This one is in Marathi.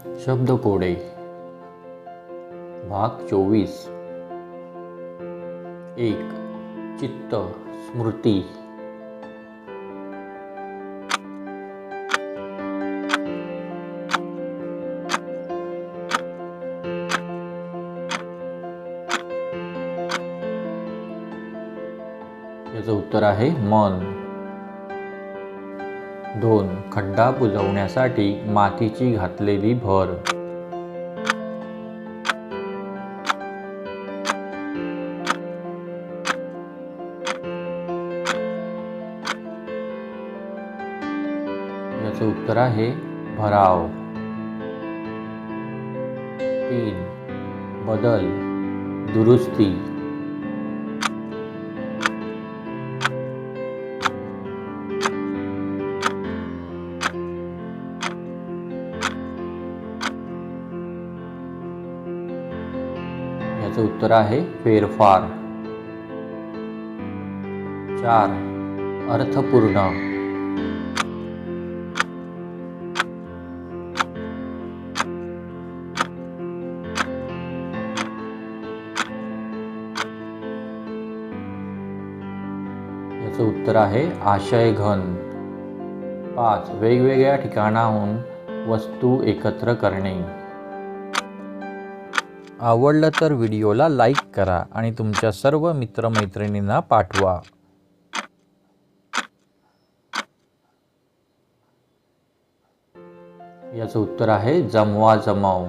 शब्दकोडे भाग चोवीस. एक चित्त स्मृती. याचं उत्तर आहे मन. दोन खड्डा बुजवण्यासाठी मातीची घातलेली भर. याचं उत्तर आहे भराव. तीन. बदल. दुरुस्ती. याचं उत्तर आहे फेरफार. चार. अर्थपूर्ण. याचं उत्तर आहे आशय घन पाच. वेगवेगळ्या ठिकाणाहून वस्तू एकत्र करणे. आवडलं तर व्हिडिओला लाईक करा आणि तुमच्या सर्व मित्रमैत्रिणींना पाठवा. याचं उत्तर आहे जमवा जमाव.